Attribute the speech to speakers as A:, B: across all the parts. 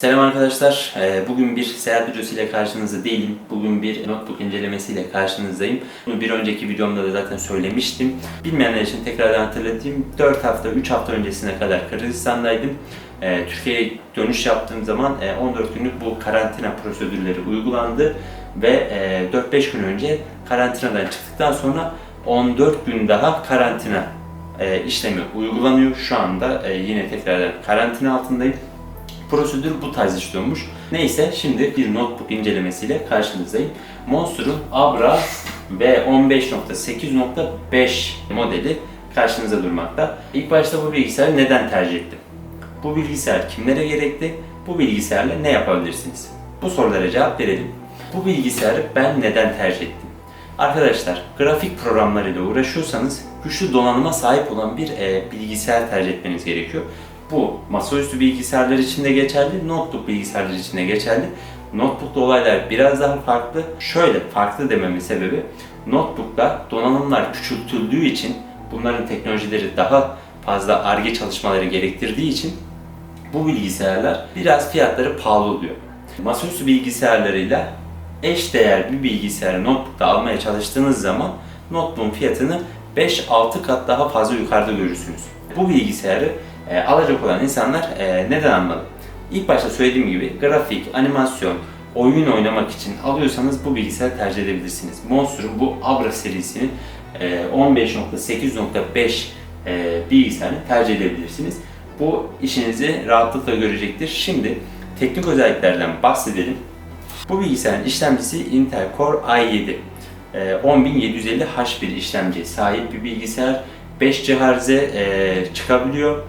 A: Selam arkadaşlar. Ee, Bugün bir seyahat videosu ile karşınızda değilim. Bugün bir notebook incelemesiyle karşınızdayım. Bunu bir önceki videomda da zaten söylemiştim. Bilmeyenler için tekrardan hatırlatayım. 4 hafta, 3 hafta öncesine kadar Kırgızistan'daydım. Ee, Türkiye'ye dönüş yaptığım zaman e, 14 günlük bu karantina prosedürleri uygulandı. Ve e, 4-5 gün önce karantinadan çıktıktan sonra 14 gün daha karantina e, işlemi uygulanıyor. Şu anda e, yine tekrardan karantina altındayım. Prosedür bu tarz işliyormuş. Neyse şimdi bir notebook incelemesiyle karşınızdayım. Monster'un Abra V15.8.5 modeli karşınıza durmakta. İlk başta bu bilgisayarı neden tercih ettim? Bu bilgisayar kimlere gerekli? Bu bilgisayarla ne yapabilirsiniz? Bu sorulara cevap verelim. Bu bilgisayarı ben neden tercih ettim? Arkadaşlar grafik programlarıyla uğraşıyorsanız güçlü donanıma sahip olan bir e, bilgisayar tercih etmeniz gerekiyor. Bu masaüstü bilgisayarlar için de geçerli, notebook bilgisayarlar için de geçerli. Notebook'ta olaylar biraz daha farklı. Şöyle farklı dememin sebebi notebook'ta donanımlar küçültüldüğü için bunların teknolojileri daha fazla ARGE çalışmaları gerektirdiği için bu bilgisayarlar biraz fiyatları pahalı oluyor. Masaüstü bilgisayarlarıyla eş değer bir bilgisayarı notebook'ta almaya çalıştığınız zaman notebook'un fiyatını 5-6 kat daha fazla yukarıda görürsünüz. Bu bilgisayarı e, alacak olan insanlar e, neden almalı? İlk başta söylediğim gibi grafik, animasyon, oyun oynamak için alıyorsanız bu bilgisayarı tercih edebilirsiniz. Monster'ın bu Abra serisinin e, 15.8.5 e, bilgisayarını tercih edebilirsiniz. Bu işinizi rahatlıkla görecektir. Şimdi teknik özelliklerden bahsedelim. Bu bilgisayarın işlemcisi Intel Core i7. E, 10750H bir işlemciye sahip bir bilgisayar. 5 GHz'e e, çıkabiliyor.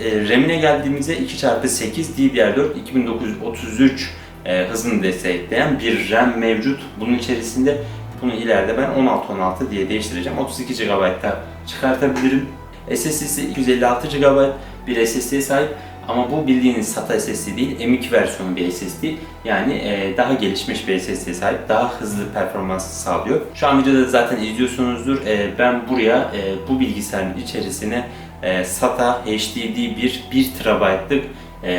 A: E, RAM'ine geldiğimizde 2x8 DDR4 2933 e, hızını destekleyen bir RAM mevcut. Bunun içerisinde bunu ileride ben 1616 diye değiştireceğim. 32 GB'da çıkartabilirim. SSD'si 256 GB bir SSD'ye sahip ama bu bildiğiniz SATA SSD değil, M2 versiyonu bir SSD. Yani e, daha gelişmiş bir SSD'ye sahip, daha hızlı performans sağlıyor. Şu an videoda zaten izliyorsunuzdur. E, ben buraya e, bu bilgisayarın içerisine e, SATA HDD bir 1 TB'lık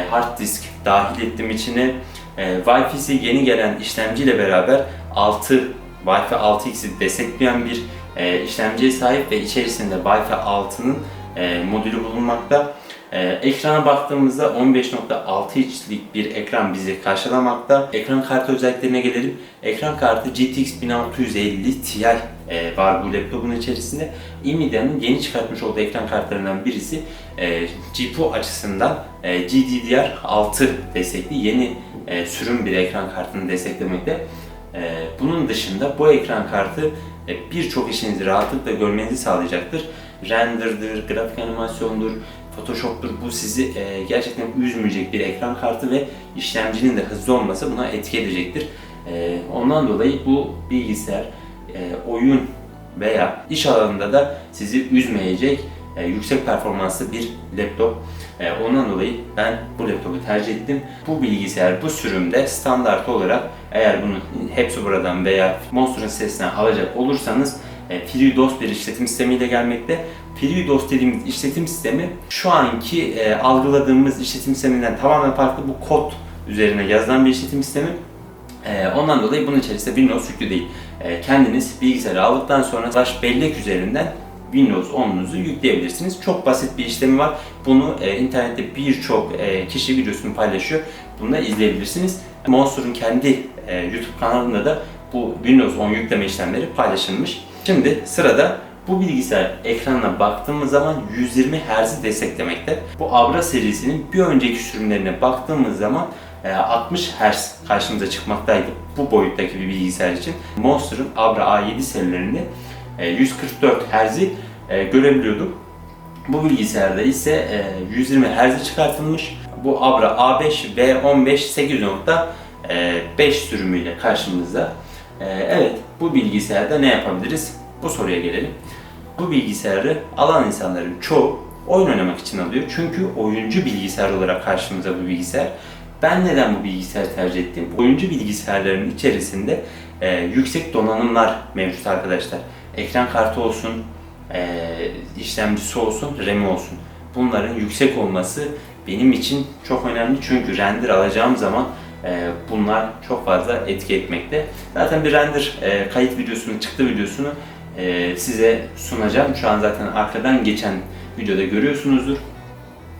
A: hard disk dahil ettim içine. E, Wi-Fi'si yeni gelen işlemciyle beraber 6 Wi-Fi 6X'i destekleyen bir e, işlemciye sahip ve içerisinde Wi-Fi 6'nın e, modülü bulunmakta. E, ekrana baktığımızda 15.6 inçlik bir ekran bizi karşılamakta. Ekran kartı özelliklerine gelelim. Ekran kartı GTX 1650 Ti e, var bu laptopun içerisinde. Nvidia'nın yeni çıkartmış olduğu ekran kartlarından birisi e, GPU açısından e, GDDR6 destekli yeni e, sürüm bir ekran kartını desteklemekte. E, bunun dışında bu ekran kartı e, birçok işinizi rahatlıkla görmenizi sağlayacaktır. Render'dır, grafik animasyondur, Photoshop'tur. Bu sizi e, gerçekten üzmeyecek bir ekran kartı ve işlemcinin de hızlı olması buna etki edecektir. E, ondan dolayı bu bilgisayar e, oyun veya iş alanında da sizi üzmeyecek e, yüksek performanslı bir laptop. E, ondan dolayı ben bu laptopu tercih ettim. Bu bilgisayar bu sürümde standart olarak eğer bunu hepsi buradan veya Monster'ın sitesinden alacak olursanız FreeDOS bir işletim sistemiyle gelmekte. FreeDOS dediğimiz işletim sistemi şu anki e, algıladığımız işletim sisteminden tamamen farklı bu kod üzerine yazılan bir işletim sistemi. E, ondan dolayı bunun içerisinde Windows yüklü değil. E, kendiniz bilgisayarı aldıktan sonra slash bellek üzerinden Windows 10'unuzu yükleyebilirsiniz. Çok basit bir işlemi var. Bunu e, internette birçok e, kişi videosunu paylaşıyor. Bunu da izleyebilirsiniz. Monster'ın kendi e, YouTube kanalında da bu Windows 10 yükleme işlemleri paylaşılmış. Şimdi sırada bu bilgisayar ekranına baktığımız zaman 120 Hz'i desteklemekte. Bu Abra serisinin bir önceki sürümlerine baktığımız zaman e, 60 Hz karşımıza çıkmaktaydı bu boyuttaki bir bilgisayar için. Monster'ın Abra A7 serilerinde e, 144 Hz'i e, görebiliyorduk. Bu bilgisayarda ise e, 120 Hz çıkartılmış. Bu Abra A5 ve 15 8.5 sürümüyle karşımızda. E, evet, bu bilgisayarda ne yapabiliriz? Bu soruya gelelim. Bu bilgisayarı alan insanların çoğu oyun oynamak için alıyor. Çünkü oyuncu bilgisayar olarak karşımıza bu bilgisayar. Ben neden bu bilgisayarı tercih ettim? Oyuncu bilgisayarların içerisinde e, yüksek donanımlar mevcut arkadaşlar. Ekran kartı olsun, e, işlemcisi olsun, RAM'i olsun. Bunların yüksek olması benim için çok önemli çünkü render alacağım zaman bunlar çok fazla etki etmekte. Zaten bir render e, kayıt videosunu, çıktı videosunu e, size sunacağım. Şu an zaten arkadan geçen videoda görüyorsunuzdur.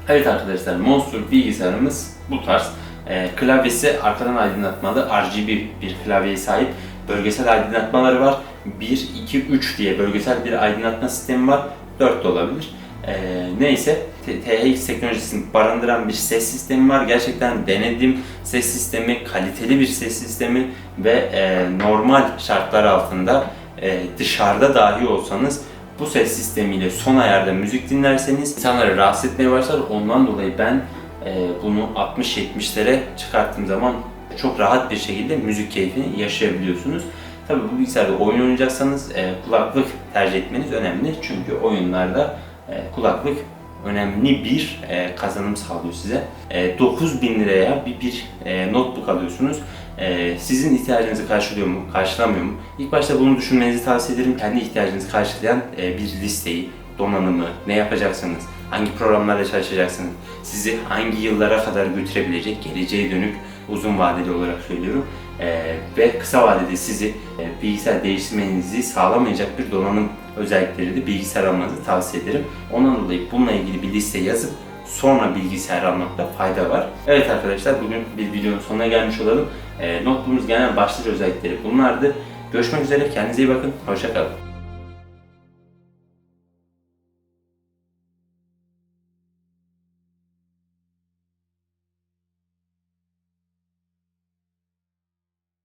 A: Evet arkadaşlar Monster bilgisayarımız bu tarz. E, klavyesi arkadan aydınlatmalı RGB bir klavyeye sahip. Bölgesel aydınlatmaları var. 1, 2, 3 diye bölgesel bir aydınlatma sistemi var. 4 de olabilir. E, neyse THX teknolojisini barındıran bir ses sistemi var. Gerçekten denedim. Ses sistemi kaliteli bir ses sistemi ve e, normal şartlar altında e, dışarıda dahi olsanız bu ses sistemiyle son ayarda müzik dinlerseniz insanları rahatsız etmeye başlar. Ondan dolayı ben e, bunu 60-70'lere çıkarttığım zaman çok rahat bir şekilde müzik keyfini yaşayabiliyorsunuz. Tabii bu bilgisayarda oyun oynayacaksanız e, kulaklık tercih etmeniz önemli. Çünkü oyunlarda kulaklık önemli bir e, kazanım sağlıyor size. E, 9000 liraya bir, bir e, notebook alıyorsunuz. E, sizin ihtiyacınızı karşılıyor mu, karşılamıyor mu? İlk başta bunu düşünmenizi tavsiye ederim. Kendi ihtiyacınızı karşılayan e, bir listeyi, donanımı, ne yapacaksınız, hangi programlarla çalışacaksınız, sizi hangi yıllara kadar götürebilecek, geleceğe dönük uzun vadeli olarak söylüyorum. E, ve kısa vadede sizi e, bilgisayar değiştirmenizi sağlamayacak bir donanım özellikleri de bilgisayar almanızı tavsiye ederim. Ondan dolayı bununla ilgili bir liste yazıp sonra bilgisayar almakta fayda var. Evet arkadaşlar bugün bir videonun sonuna gelmiş olalım. E, notebook'umuz genel başlıca özellikleri bunlardı. Görüşmek üzere kendinize iyi bakın. Hoşçakalın.